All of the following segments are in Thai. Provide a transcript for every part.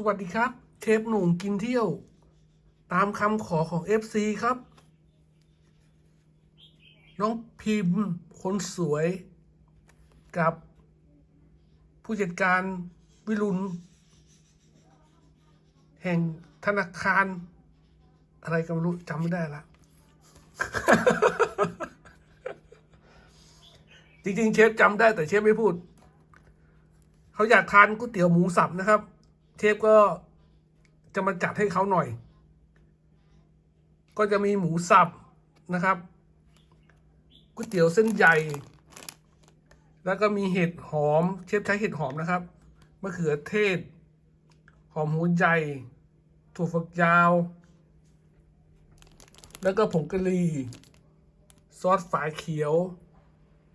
สวัสดีครับ เชฟหนุ่มกินเที่ยว ตามคำขอของ FC ครับ น้องพิมพ์คนสวย กับ ผู้จัดการวิรุณ แห่งธนาคาร อะไรก็ไม่รู้จำไม่ได้ละจริงๆ เชฟจำได้แต่เชฟไม่พูด เขาอยากทานก๋วยเตี๋ยวหมูสับนะครับ เชฟก็จะมาจัดให้เขาหน่อย ก็จะมีหมูสับนะครับก๋วยเตี๋ยวเส้นใหญ่ แล้วก็มีเห็ดหอม เชฟใช้เห็ดหอมนะครับมะเขือเทศ หอมหัวใหญ่ถั่วฝักยาว แล้วก็ผงกะหรี่ซอสฝาเขียว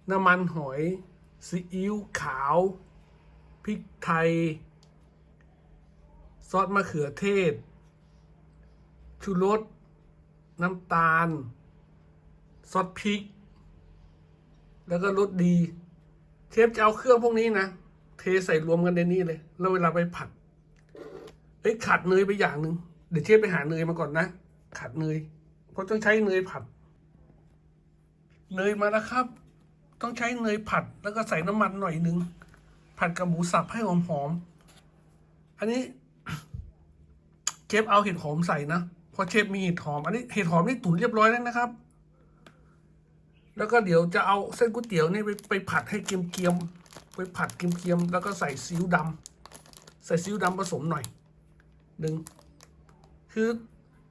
น้ำมันหอยซีอิ๊วขาว พริกไทย ซอสมะเขือเทศ ชูรส น้ำตาล ซอสพริก แล้วก็รสดี เชฟจะเอาเครื่องพวกนี้นะ เทใส่รวมกันในนี้เลย แล้วเวลาไปผัดเอ้ยขัดเนยไปอย่างหนึ่งเดี๋ยวเชฟไปหาเนยมาก่อนนะ ขัดเนย เพราะต้องใช้เนยผัด เนยมาแล้วครับ ต้องใช้เนยผัดแล้วก็ใส่น้ำมันหน่อยหนึ่งผัดกับหมูสับให้หอมๆอันนี้ ฟเอาเห็ดหอมใส่นะเพราะเชฟมีเห็ดหอม อันนี้เห็ดหอมนี่ตุ๋นเรียบร้อยแล้วนะครับ แล้วก็เดี๋ยวจะเอาเส้นก๋วยเตี๋ยวนี่ไปไปผัดให้เกรียมๆไปผัดเกรียมๆแล้วก็ใส่ซีอิ๊วดำใส่ซีอิ๊วดำผสมหน่อยหนึ่งคือ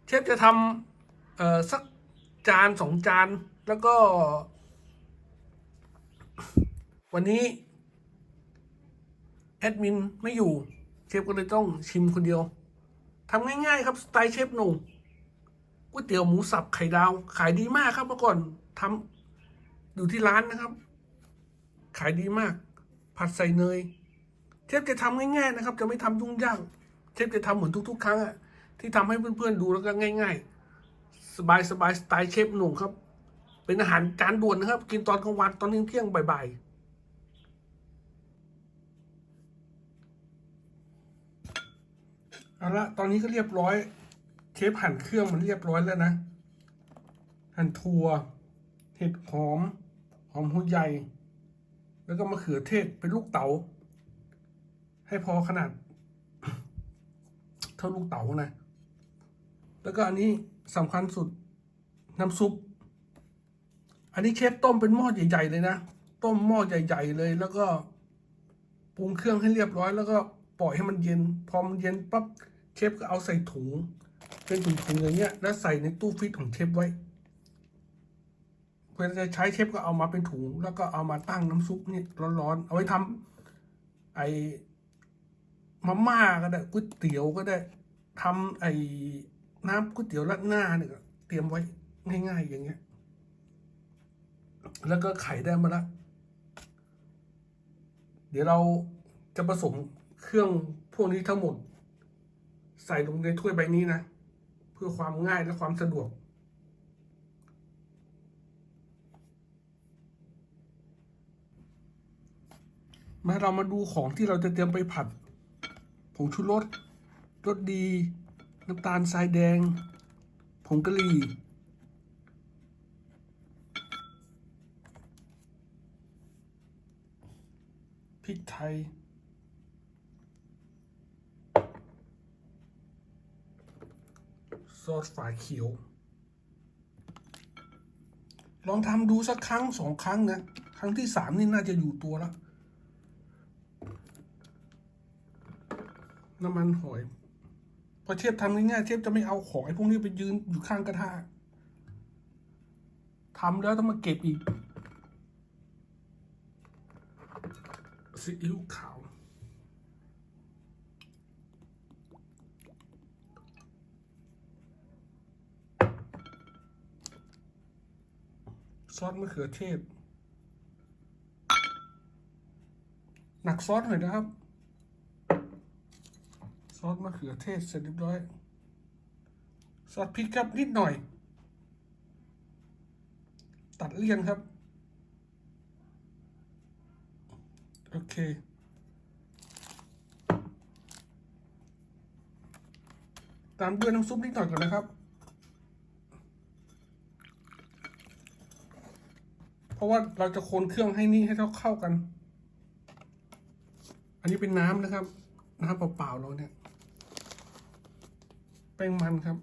เชฟจะทำเอ่อสักจานสองจานแล้วก็ วันนี้แอดมินไม่อยู่ เชฟก็เลยต้องชิมคนเดียว ทำง่ายๆ ครับสไตล์เชฟหนุ่มก๋วยเตี๋ยวหมูสับไข่ดาว ขายดีมากครับเมื่อก่อนทำอยู่ที่ร้านนะครับ ขายดีมาก ผัดใส่เนย เชฟจะทำง่ายๆนะครับ จะไม่ทำยุ่งยากเชฟจะทำเหมือนทุก ๆ ครั้งอะที่ทำให้เพื่อนๆดูแล้วก็ง่าย ๆ สบายๆสไตล์เชฟหนุ่มครับ เป็นอาหารจานด่วนนะครับ กินตอนกลางวันตอนเที่ยงๆบ่ายๆ เอาละตอนนี้ก็เรียบร้อยเชฟหั่นเครื่องมันเรียบร้อยแล้วนะ หั่นถั่วเห็ดหอม หอมหัวใหญ่ แล้วก็มะเขือเทศเป็นลูกเต๋าให้พอขนาด เท่าลูกเต๋านะ แล้วก็อันนี้สำคัญสุดน้ำซุป อันนี้เชฟต้มเป็นหม้อใหญ่ ๆ เลยนะ ต้มหม้อใหญ่ ๆ เลย แล้วก็ปรุงเครื่องให้เรียบร้อย แล้วก็ปล่อยให้มันเย็น พอมันเย็นปั๊บ เชฟก็เอาใส่ถุง เป็นถุงๆอย่างเงี้ย แล้วใส่ในตู้ฟรีซของเชฟไว้เวลาจะใช้เชฟก็เอามาเป็นถุง แล้วก็เอามาตั้งน้ำซุปนี่ร้อนๆ เอาไว้ทำไอ้มาม่าก็ได้ก๋วยเตี๋ยวก็ได้ทำไอ้น้ำก๋วยเตี๋ยวราดหน้าเนี่ยเตรียมไว้ง่ายๆอย่างเงี้ย แล้วก็ไข่ได้มาล้วเดี๋ยวเราจะผสมเครื่องพวกนี้ทั้งหมด ใส่ลงในถ้วยใบนี้นะ เพื่อความง่ายและความสะดวก มาเรามาดูของที่เราจะเตรียมไปผัด ผงชูรสรสดี น้ำตาลทรายแดง ผงกะหรี่พริกไทย ซอสฝาเขียว ลองทำดูสักครั้งสองครั้งนะ ครั้งที่สามนี่น่าจะอยู่ตัวแล้ว น้ำมันหอย พอเชฟทำง่ายๆเชฟจะไม่เอาของไอ้พวกนี้ไปยืนอยู่ข้างกระทะทำแล้วต้องมาเก็บอีกซีอิ๊วขาว ซอสมะเขือเทศ หนักซอสหน่อยนะครับ ซอสมะเขือเทศเสร็จเรียบร้อย ซอสพริกครับนิดหน่อย ตัดเลี่ยนครับ โอเคตามด้วยน้ำซุปนิดหน่อยก่อนนะครับ เพ ราะว่าเราจะคนเครื่องให้นี่ให้เข้ากัน อันนี้เป็นน้ำนะครับ น้ำเปล่าๆเราเนี่ย แป้งมันครับ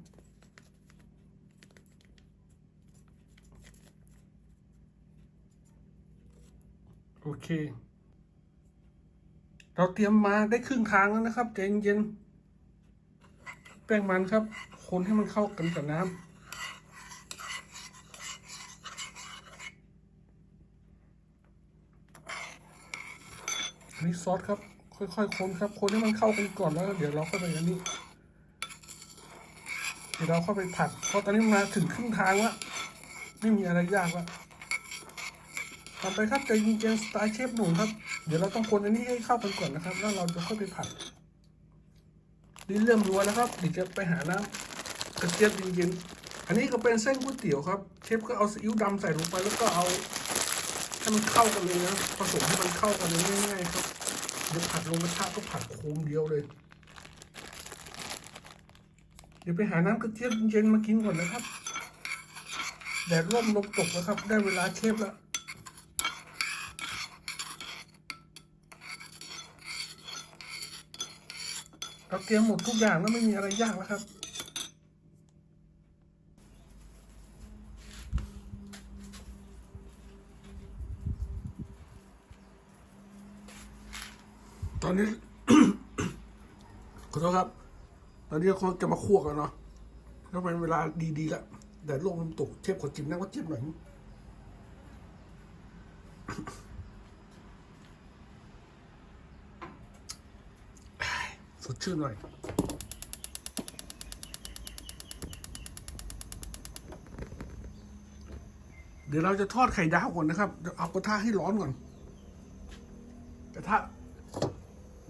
โอเค เราเตรียมมาได้ครึ่งทางแล้วนะครับใจเย็นๆแป้งมันครับ คนให้มันเข้ากันกับน้ำ นนี้ซอสครับ ค่อยๆคนครับคนให้มันเข้ากันก่อนแล้วเดี๋ยวเราค่อยไปอันนี้เดี๋ยวเราเข้าไปผัดเพราะตอนนี้มาถึงครึ่งทางแล้วไม่มีอะไรยากแล้วทำไปครับใจเย็นๆสไตล์เชฟหนุ่มครับ เดี๋ยวเราต้องคนอันนี้ให้เข้ากันก่อนนะครับ แล้วเราจะค่อยไปผัดนี่เริ่มรัวแล้วครับเดี๋ยวจะไปหาน้ำกระเจี๊ยบเย็นๆอันนี้ก็เป็นเส้นก๋วยเตี๋ยวครับ เชฟก็เอาซีอิ๊วดำใส่ลงไปแล้วก็เอา ให้มันเข้ากันเลยนะผสมให้มันเข้ากันเลยง่ายๆครับเดี๋ยวผัดลงกระทะก็ผัดโคมเดียวเลย เดี๋ยวไปหาน้ำกระเจี๊ยบเย็นมากินก่อนนะครับ แดดร่มลมตกแล้วครับ ได้เวลาเชฟแล้วเราเตรียมหมดทุกอย่างแล้วไม่มีอะไรยากแล้วครับ อนนี้ ขอโทษครับ ตอนนี้เขาจะมาคั่วกันเนาะแล้วเป็นเวลาดีๆแล้วแดดร่มลมตกเชฟขอจิ้มน้ำก็จิ้มหน่อยสดชื่นหน่อยเดี๋ยวเราจะทอดไข่ดาวก่อนนะครับเดี๋ยวเอากระทะให้ร้อนก่อน กระทะ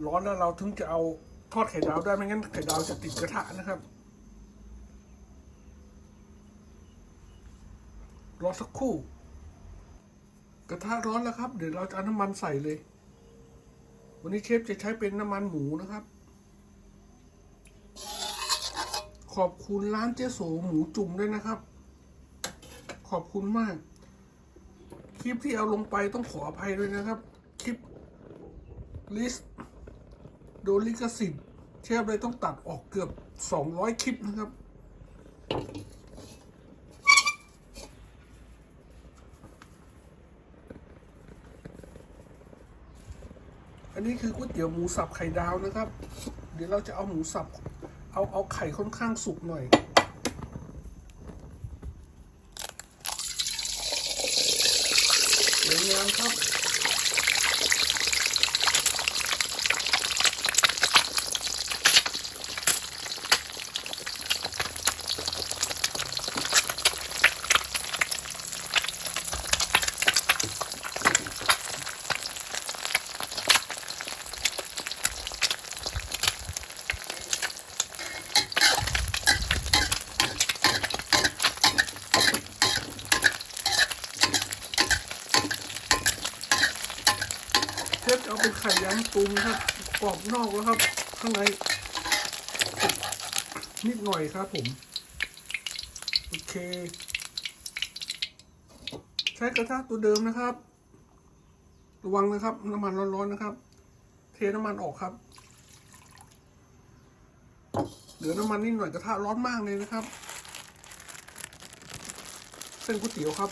ร้อนแล้วเราถึงจะเอาทอดไข่ดาวได้ไม่งั้นไข่ดาวจะติดกระทะนะครับรอสักครู่ กระทะร้อนแล้วครับ เดี๋ยวเราจะเอาน้ำมันใส่เลย วันนี้เชฟจะใช้เป็นน้ำมันหมูนะครับ ขอบคุณร้านเจ๊โสหมูจุ่มด้วยนะครับ ขอบคุณมาก คลิปที่เอาลงไปต้องขออภัยด้วยนะครับ คลิปลิสโดนลิขสิทธิ์เชฟเลยต้องตัดออกเกือบ 200 คลิปนะครับ อันนี้คือก๋วยเตี๋ยวหมูสับไข่ดาวนะครับ เดี๋ยวเราจะเอาหมูสับ เอาเอาไข่ค่อนข้างสุกหน่อย สวยงามครับ เชฟจะเอาเป็นไข่ยางตุมครับกรอบนอกแล้วครับ ข้างใน นิดหน่อยครับผม โอเค ใช้กระทะตัวเดิมนะครับ ระวังนะครับ น้ำมันร้อนๆนะครับ เทน้ำมันออกครับ เหลือน้ำมันนิดหน่อยกระทะร้อนมากเลยนะครับ เส้นก๋วยเตี๋ยวครับ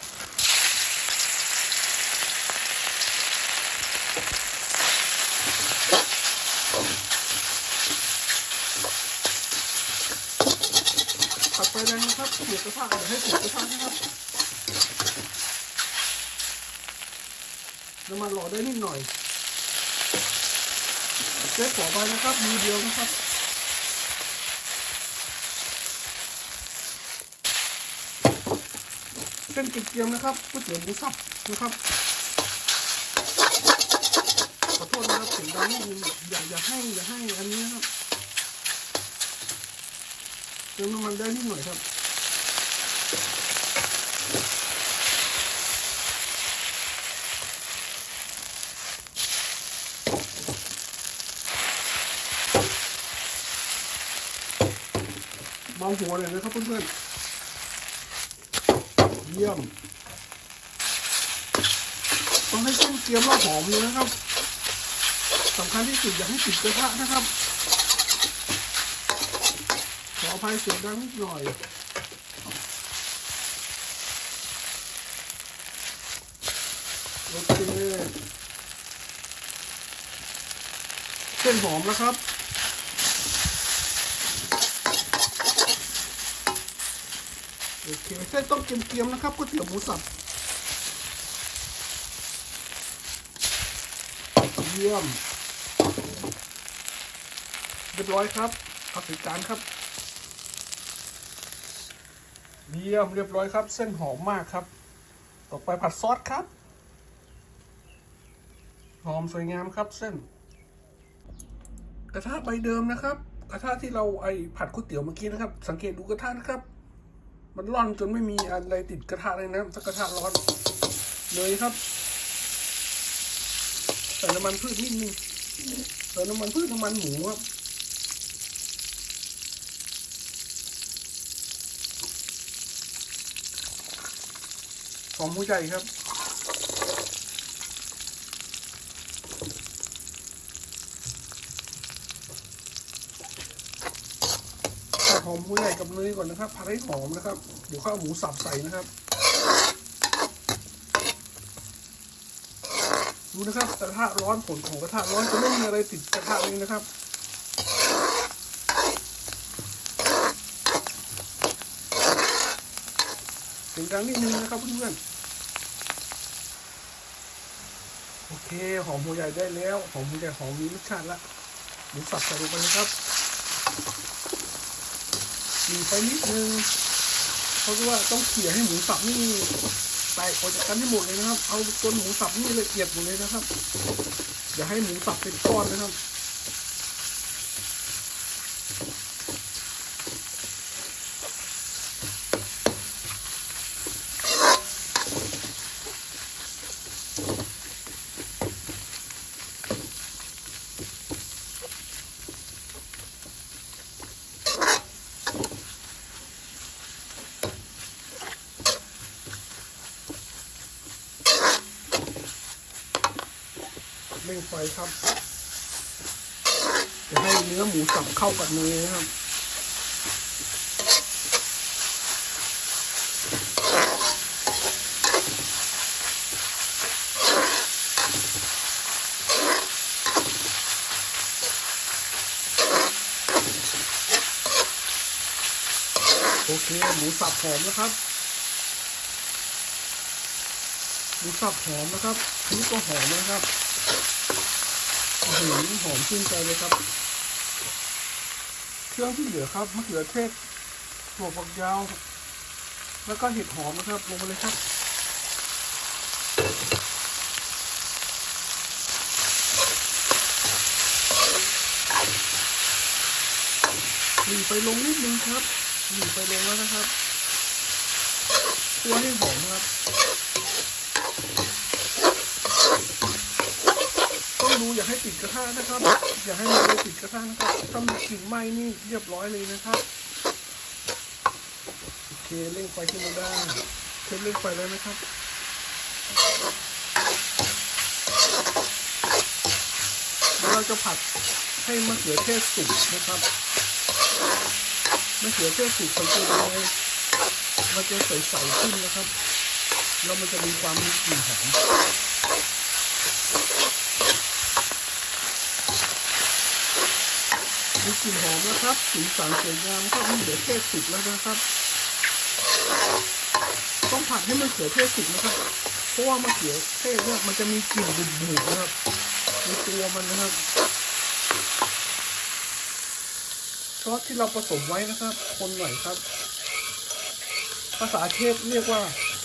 ผั ดไฟแรงนะครับเดี๋ยวกระทะเดี๋ยวให้สุกกระทะนะครับน้ำมันหล่อได้นิดหน่อยเชฟขอไปนะครับมือเดียวนะครับเส้นเกียมนะครับก๋วยเตี๋ยวหมูสับนะครับขอโทษนะครับเสียงดังนิดนึงอย่าอย่าให้อย่าให้อันนี้นะครับเติมน้ำมันได้นิดหน่อยครับ เบาหัวเลยนะครับเพื่อนๆเยี่ยมต้องให้เส้นเกี๊ยวแล้วหอมเลยนะครับสำคัญที่สุดอย่าให้ติดกระทะนะครับ ขออภัยเสียงดังนิดหน่อยโอเคเส้นหอมแล้วครับ โอเคเส้นต้องเกรียมๆนะครับก๋วยเตี๋ยวหมูสับเยี่ยมเรียบร้อยครับเอาใส่จานครับเยี่ยมเรียบร้อยครับ เส้นหอมมากครับ ต่อไปผัดซอสครับ หอมสวยงามครับเส้น กระทะใบเดิมนะครับ กระทะที่เราไอผัดก๋วยเตี๋ยวเมื่อกี้นะครับ สังเกตดูกระทะนะครับ มันร่อนจนไม่มีอะไรติดกระทะเลยนะสักกระทะร้อนเลยครับใส่น้ำมันพืชนิดนึงใส่น้ำมันพืชน้ำมันหมูครับหอมหัวใช่ครับ ผัดห อมหัวใหญ่กับเนยก่อนนะครับผัดให้หอมนะครับ เดี๋ยวข้าวหมูสับใส่นะครับ ดูนะครับกระทะร้อนผลของกระทะร้อนจะไม่มีอะไรติดกระทะเลยนะครับเสียงดังนิดนึงนะครับเพื่อนๆโอเคหอมหัวใหญ่ได้แล้วหอมหัวใหญ่หอมมีรสชาติละหมูสับใส่ลงไปนะครับ มีไปนิดนึงเพราะว่าต้องเขี่ยให้หมูสับนี่แตกออกจากกันให้หมดเลยนะครับ เอาตัวหมูสับนี่ละเอียดหมดเลยนะครับอย่าให้หมูสับเป็นก้อนนะครับ ไฟครับจะให้เนื้อหมูสับเข้ากับเนยนะครับโอเคหมูสับหอมนะครับ หมูสับหอมนะครับอันนี้ก็หอมนะครับ โอ้โหอมชื่นใจเลยครับ เครื่องที่เหลือครับมะเขือเทศถั่วฝักยาว แล้วก็เห็ดหอมนะครับ ลงไปเลยครับหนีไปลงนิดนึงครับหนีไปลงแล้วนะครับตัวให้หอมครับ ต้องดูอย่าให้ติดกระทะนะครับ อย่าให้มันเลยติดกระทะนะครับถ้ามีกลิ่นไหม้นี่เรียบร้อยเลยนะครับโอเคเร่งไฟขึ้นมาได้เทเร่งไฟแล้วนะครับเราจะผัดให้มะเขือเทศสุกนะครับมะเขือเทศสุกสังเกตดูเลยมันจะใสๆขึ้นนะครับ แล้วมันจะมีความมีกลิ่นหอม มีกลิ่นหอมนะครับสีสันสวยงามครับมะเขือเทศสุกแล้วนะครับ ต้องผัดให้มะเขือเทศสุกนะครับเพราะว่ามะเขือเทศเนี่ยมันจะมีกลิ่นบูดๆนะครับในตัวมันนะครับซอสที่เราผสมไว้นะครับ คนหน่อยครับ ภาษาเทพเรียกว่า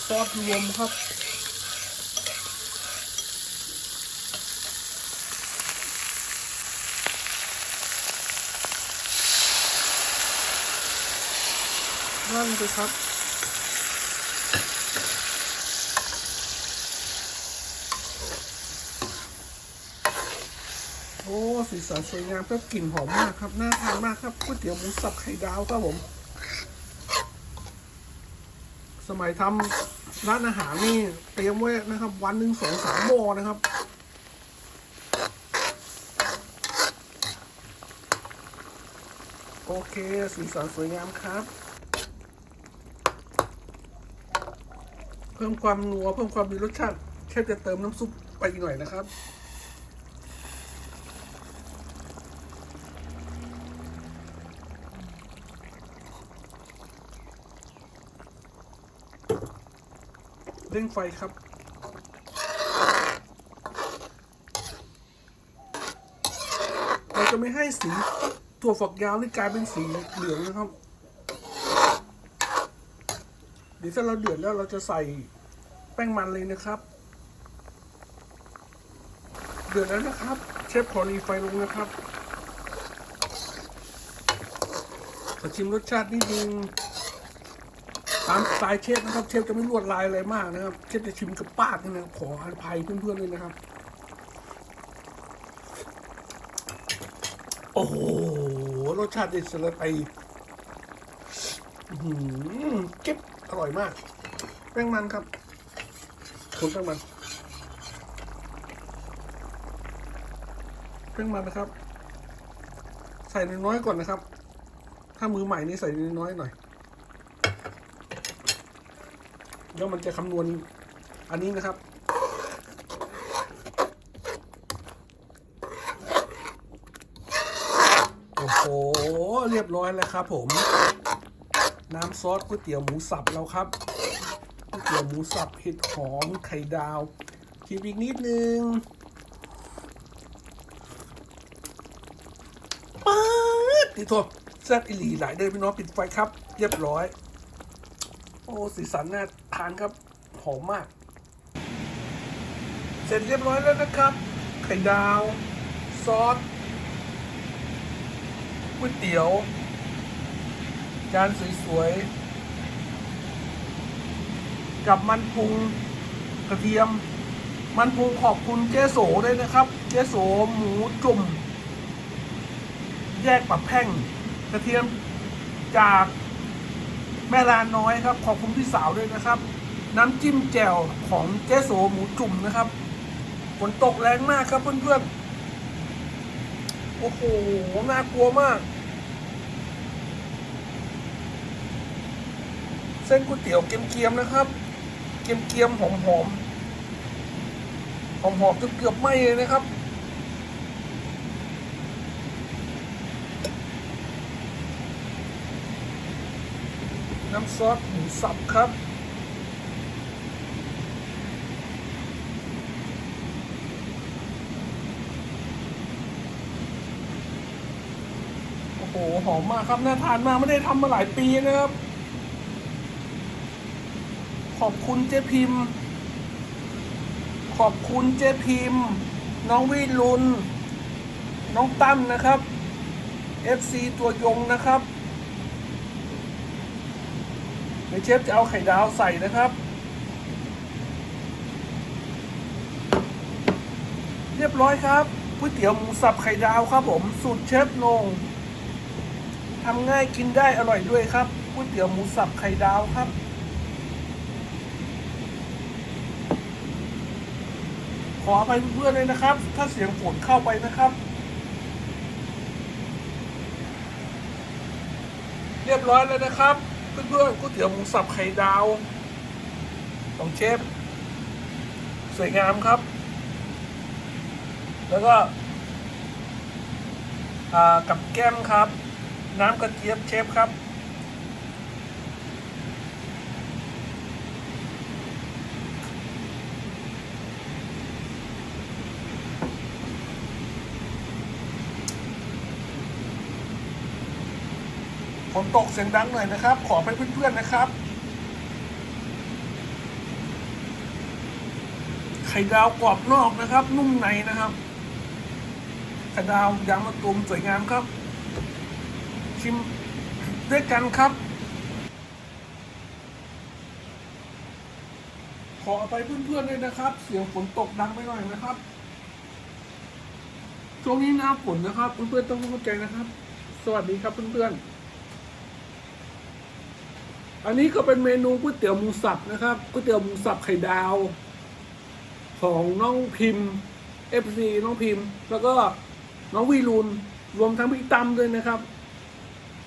ซอสรวมครับ นั่นเลยครับ โอ้สีสันสวยงามครับกลิ่นหอมมากครับ น่าทานมากครับก๋วยเตี๋ยวหมูสับไข่ดาวครับผม สมัยทำร้านอาหารนี่เตรียมไว้นะครับ วันหนึ่งสองสามหม้อนะครับโอเค สีสันสวยงามครับ พิ่มความนัวเพิ่มความมีรสชาติเชฟจะเติมน้ำซุปไปอีกหน่อยนะครับเร่งไฟครับ เราจะไม่ให้สีถั่วฝักยาวนี่กลายเป็นสีเหลืองนะครับ เดี๋ยวถ้าเราเดือดแล้วเราจะใส่แป้งมันเลยนะครับ เดือดแล้วนะครับ เชฟขอรีไฟลงนะครับขอชิมรสชาตินิดนึงตามสไตล์เชฟนะครับ เชฟจะไม่ลวดลายอะไรมากนะครับ เชฟจะชิมกับปากนี่นะขออภัยเพื่อนๆด้วยนะครับ โอ้โหรสชาติเด็ดสุดเลยไปเก็บ อร่อยมาก แป้งมันครับคนแป้งมันแป้งมันนะครับ ใส่น้อยๆก่อนนะครับ ถ้ามือใหม่นี่ใส่น้อยๆหน่อยแล้วมันจะคำนวณอันนี้นะครับโอ้โห เรียบร้อยแล้วครับผม น้ำซอสก๋วยเตี๋ยวหมูสับเราครับก๋วยเตี๋ยวหมูสับเห็ดหอมไข่ดาวชิมอีกนิดนึงป๊าดติโทษแซ่บอีหลีหลายเดินพี่น้องปิดไฟครับ เรียบร้อย โอ้สีสันน่าทานครับ หอมมาก เสร็จเรียบร้อยแล้วนะครับ ไข่ดาว ซอสก๋วยเตี๋ยว จานสวยๆ กับมันปรุงกระเทียม มันปรุงขอบคุณเจ๊โสด้วยนะครับ เจ๊โสหมูจุ่ม แยกปับแพ่งกระเทียมจากแม่ลานน้อยครับ ขอบคุณพี่สาวด้วยนะครับ น้ำจิ้มแจ่วของเจ๊โสหมูจุ่มนะครับฝนตกแรงมากครับเพื่อนๆโอ้โหน่ากลัวมาก เส้นก๋วยเตี๋ยวเกียมๆนะครับ เกียมๆหอมๆหอมๆจนเกือบไหม้เลยนะครับน้ำซอสหมูสับครับ โอ้โห หอมมากครับ น่าทานมาก ไม่ได้ทำมาหลายปีนะครับ ขอบคุณเจ๊พิมพ์ ขอบคุณเจ๊พิมพ์ น้องวิรุณน้องตั้มนะครับ FC ตัวยงนะครับเดี๋ยวเชฟจะเอาไข่ดาวใส่นะครับ เรียบร้อยครับก๋วยเตี๋ยวหมูสับไข่ดาวครับผมสูตรเชฟนงทำง่ายกินได้อร่อยด้วยครับก๋วยเตี๋ยวหมูสับไข่ดาวครับ ขออภัยเพื่อนๆเลยนะครับ ถ้าเสียงฝนเข้าไปนะครับ เรียบร้อยแล้วนะครับเพื่อนๆก๋วยเตี๋ยวหมูสับไข่ดาวของเชฟสวยงามครับ แล้วก็กับแก้มครับ น้ำกระเจี๊ยบเชฟครับ ฝนตกเสียงดังหน่อยนะครับ ขอไปเพื่อนๆนะครับ ไข่ดาวกรอบนอกนะครับ นุ่มในนะครับ ไข่ดาวยางมะตูมสวยงามครับ ชิมด้วยกันครับ ขอไปเพื่อนๆด้วยนะครับ เสียงฝนตกดังไปหน่อยนะครับ ช่วงนี้หน้าฝนนะครับ เพื่อนๆต้องเข้าใจนะครับ สวัสดีครับเพื่อนๆ อันนี้ก็เป็นเมนูก๋วยเตี๋ยวหมูสับนะครับก๋วยเตี๋ยวหมูสับไข่ดาว ของน้องพิมพ์ FC น้องพิมพ์ แล้วก็น้องวีรุนรวมทั้งพี่ตั้มด้วยนะครับ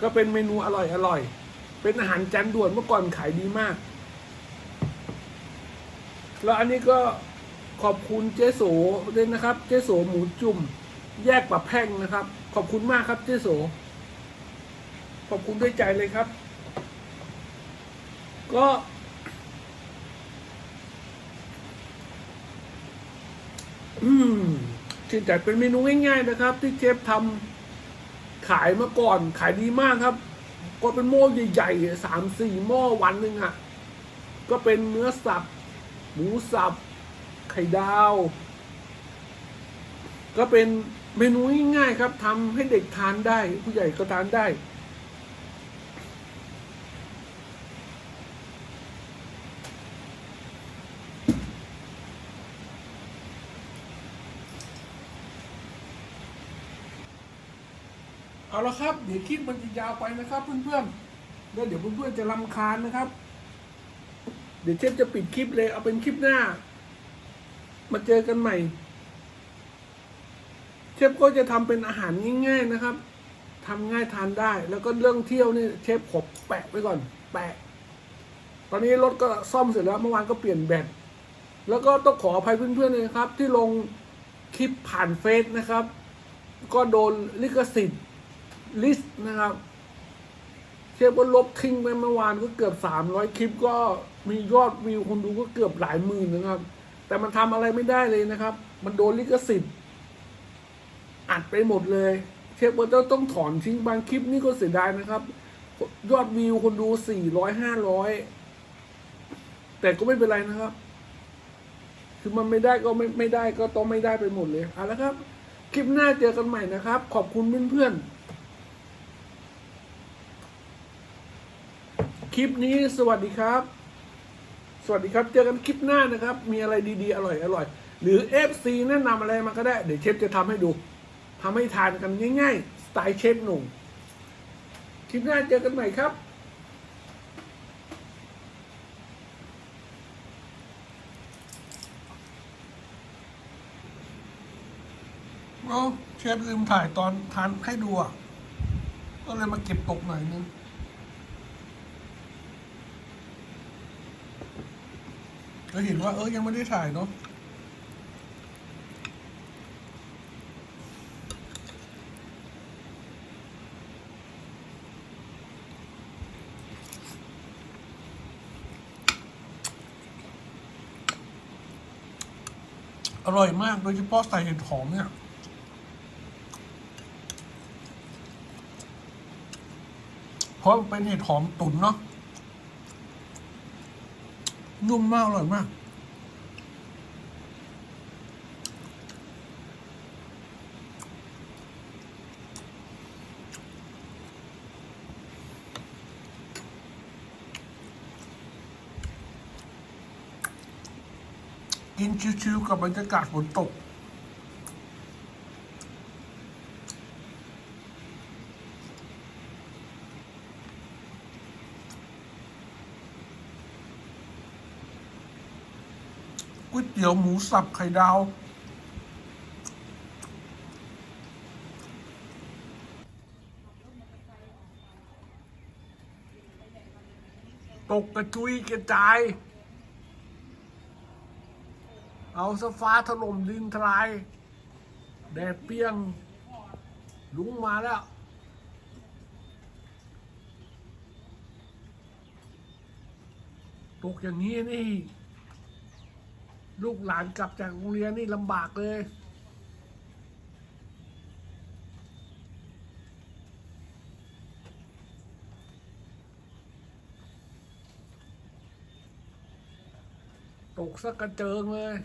ก็เป็นเมนูอร่อยอร่อย เป็นอาหารจานด่วนเมื่อก่อนขายดีมาก แล้วอันนี้ก็ขอบคุณเจโสด้วยนะครับ เจโสหมูจุ่ม แยกปรับแพ่งนะครับ ขอบคุณมากครับเจโสขอบคุณด้วยใจเลยครับ ก็ อืมที่แต่เป็นเมนูง่ายๆนะครับ ที่เชฟทำขายมื่อก่อนขายดีมากครับก็เป็นหม้อใหญ่ๆสามสี่หม้อวันหนึ่งอะ่ะ ก็เป็นเนื้อสับ หมูสับ ไข่ดาว ก็เป็นเมนูง่ายๆครับทำให้เด็กทานได้ ผู้ใหญ่ก็ทานได้ เอาละครับ เดี๋ยวคลิปมันจะยาวไปนะครับ เพื่อนๆแล้วเดี๋ยวเพื่อนๆจะรำคาญนะครับ เดี๋ยวเชฟจะปิดคลิปเลย เอาเป็นคลิปหน้า มาเจอกันใหม่ เชฟก็จะทำเป็นอาหารง่าย ๆนะครับทำง่ายทานได้ แล้วก็เรื่องเที่ยวนี่เชฟขบแปะไว้ก่อน แปะ ตอนนี้รถก็ซ่อมเสร็จแล้วเมื่อวานก็เปลี่ยนแบตแล้วก็ต้องขออภัยเพื่อนๆเลยนะครับ ที่ลงคลิปผ่านเฟซนะครับ ก็โดนลิขสิทธิ์ ลิสต์นะครับ เชฟก็ลบทิ้งไปเมื่อวานก็เกือบสามร้อยคลิปก็มียอดวิวคนดูก็เกือบหลายหมื่นนะครับ แต่มันทำอะไรไม่ได้เลยนะครับ มันโดนลิขสิทธิ์ อัดไปหมดเลย เชฟก็ต้องถอนทิ้งบางคลิปนี่ก็เสียดายนะครับ ยอดวิวคนดูสี่ร้อยห้าร้อยแต่ก็ไม่เป็นไรนะครับ คือมันไม่ได้ก็ไม่ไม่ได้ก็ต้องไม่ได้ไปหมดเลยเอาละครับ คลิปหน้าเจอกันใหม่นะครับ ขอบคุณเพื่อนๆ คลิปนี้สวัสดีครับ สวัสดีครับ เจอกันคลิปหน้านะครับ มีอะไรดีๆ อร่อยอร่อยหรือ FC แนะนำอะไรมาก็ได้ เดี๋ยวเชฟจะทำให้ดูทำให้ทานกันง่ายๆ สไตล์เชฟหนุ่มคลิปหน้าเจอกันใหม่ครับเอาเชฟลืมถ่ายตอนทานให้ดูอะ ก็เลยมาเก็บตกหน่อยนึง ก็เห็นว่าเออยังไม่ได้ถ่ายเนาะอร่อยมาก โดยเฉพาะใส่เห็ดหอมเนี่ยเพราะเป็นเห็ดหอมตุ๋นเนาะ นุ่มมากอร่อยมากกินชิวๆกับบรรยากาศฝนตก ก๋วยเตี๋ยวหมูสับไข่ดาว ตกกระจุยกระจาย เอาสฟ้าถล่มดินทลาย แดดเปรี้ยง ลุงมาแล้วตกอย่างนี้นี่ ลูกหลานกลับจากโรงเรียนนี่ลำบากเลย ตกสักกระเจิงเลย